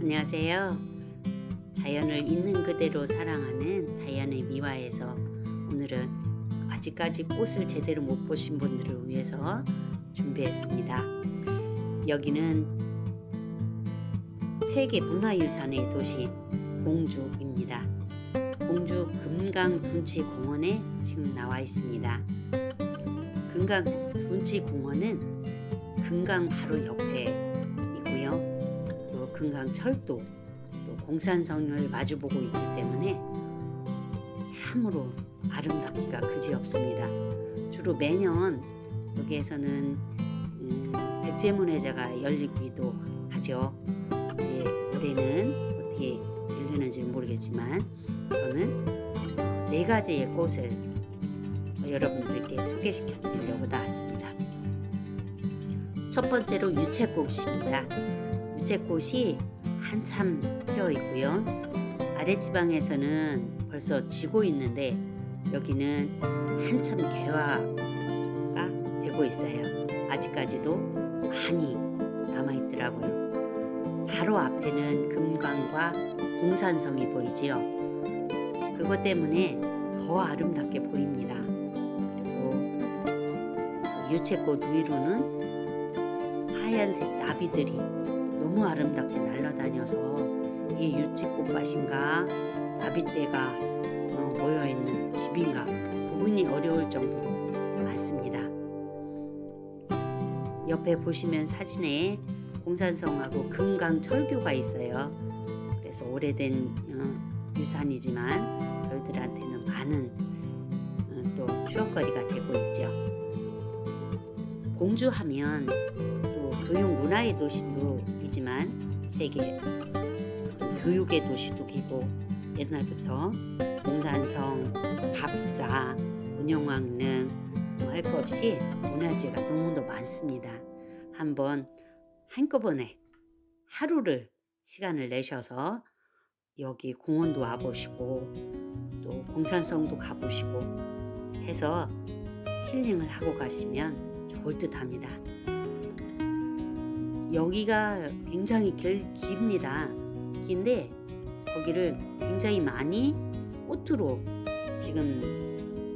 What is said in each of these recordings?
안녕하세요. 자연을 있는 그대로 사랑하는 자연의 미화에서 오늘은 아직까지 꽃을 제대로 못 보신 분들을 위해서 준비했습니다. 여기는 세계 문화유산의 도시 공주입니다. 공주 금강 둔치 공원에 지금 나와 있습니다. 금강 둔치 공원은 금강 바로 옆에 금강 철도 또 공산성을 마주보고 있기 때문에 참으로 아름답기가 그지없습니다. 주로 매년 여기에서는 음, 백제문화제가 열리기도 하죠. 네, 올해는 어떻게 되려는지 모르겠지만 저는 어, 네 가지의 꽃을 여러분들께 소개시켜 드리려고 나왔습니다. 첫 번째로 유채꽃입니다. 유채꽃이 한참 피어 있고요. 아랫지방에서는 벌써 지고 있는데 여기는 한참 개화가 되고 있어요. 아직까지도 많이 남아 있더라고요. 바로 앞에는 금강과 공산성이 보이지요. 그것 때문에 더 아름답게 보입니다. 그리고 그 유채꽃 위로는 하얀색 나비들이 너무 아름답게 날아다녀서 이게 유채꽃밭인가 나비떼가 어, 모여있는 집인가 구분이 어려울 정도로 많습니다. 옆에 보시면 사진에 공산성하고 금강철교가 있어요. 그래서 오래된 어, 유산이지만 저희들한테는 많은 어, 또 추억거리가 되고 있죠. 공주하면 또 교육 문화의 도시도 이지만 세계 교육의 도시도 기고 옛날부터 공산성, 갑사, 문영왕릉 뭐 할것 없이 문화재가 너무도 많습니다. 한번 한꺼번에 하루를 시간을 내셔서 여기 공원도 와보시고 또 공산성도 가보시고 해서 힐링을 하고 가시면 좋을 듯 합니다. 여기가 굉장히 길, 깁니다. 긴데 거기를 굉장히 많이 꽃으로 지금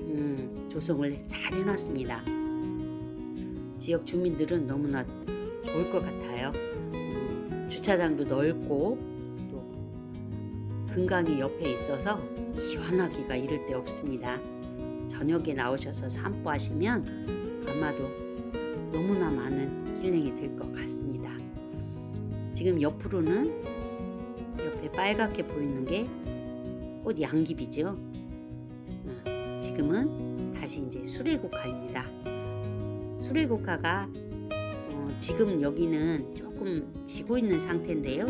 음, 조성을 잘 해놨습니다. 지역 주민들은 너무나 좋을 것 같아요. 음, 주차장도 넓고 또 금강이 옆에 있어서 시원하기가 이를 데 없습니다. 저녁에 나오셔서 산보하시면 아마도 너무나 많은 힐링이 될 것 같습니다. 지금 옆으로는 옆에 빨갛게 보이는 게 꽃 양귀비죠. 어, 지금은 다시 이제 수레국화입니다. 수레국화가 어, 지금 여기는 조금 지고 있는 상태인데요.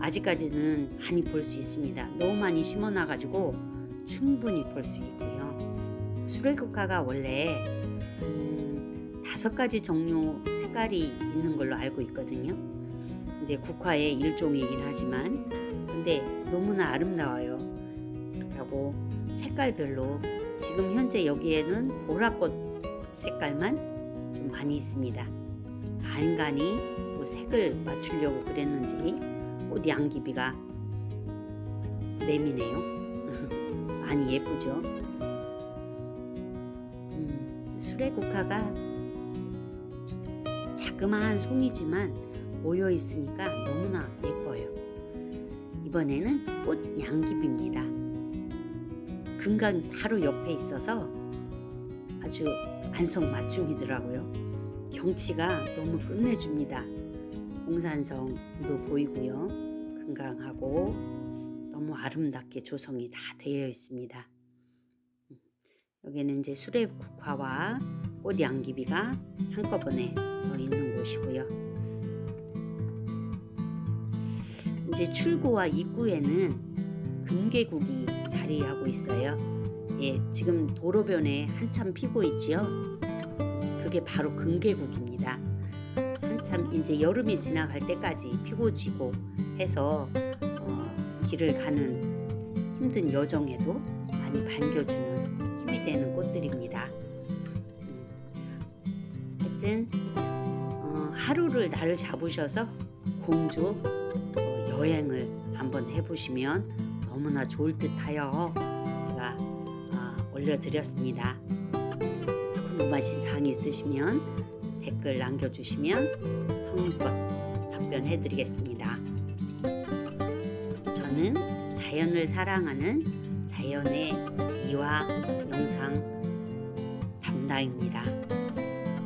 아직까지는 많이 볼 수 있습니다. 너무 많이 심어놔가지고 충분히 볼 수 있고요. 수레국화가 원래 음, 다섯 가지 종류 색깔이 있는 걸로 알고 있거든요. 근데 국화의 일종이긴 하지만 근데 너무나 아름다워요. 그렇다고 색깔별로 지금 현재 여기에는 보라꽃 색깔만 좀 많이 있습니다. 간간히 뭐 색을 맞추려고 그랬는지 꽃 양귀비가 내미네요. 많이 예쁘죠? 음, 수레국화가 자그마한 송이지만 모여 있으니까 너무나 예뻐요. 이번에는 꽃 양귀비입니다. 금강 바로 옆에 있어서 아주 안성맞춤이더라고요. 경치가 너무 끝내줍니다. 공산성도 보이고요. 금강하고 너무 아름답게 조성이 다 되어 있습니다. 여기는 이제 수레국화와 꽃 양귀비가 한꺼번에 어, 있는 곳이고요. 이제 출구와 입구에는 금계국이 자리하고 있어요. 예, 지금 도로변에 한참 피고 있지요. 그게 바로 금계국입니다. 한참 이제 여름이 지나갈 때까지 피고 지고 해서 어, 길을 가는 힘든 여정에도 많이 반겨주는 힘이 되는 꽃들입니다. 음, 하여튼 어, 하루를 나를 잡으셔서 공주 어, 여행을 한번 해보시면 너무나 좋을 듯하여 제가 아, 올려드렸습니다. 궁금하신 사항이 있으시면 댓글 남겨주시면 성의껏 답변해드리겠습니다. 저는 자연을 사랑하는 자연의 이와 영상 담당입니다.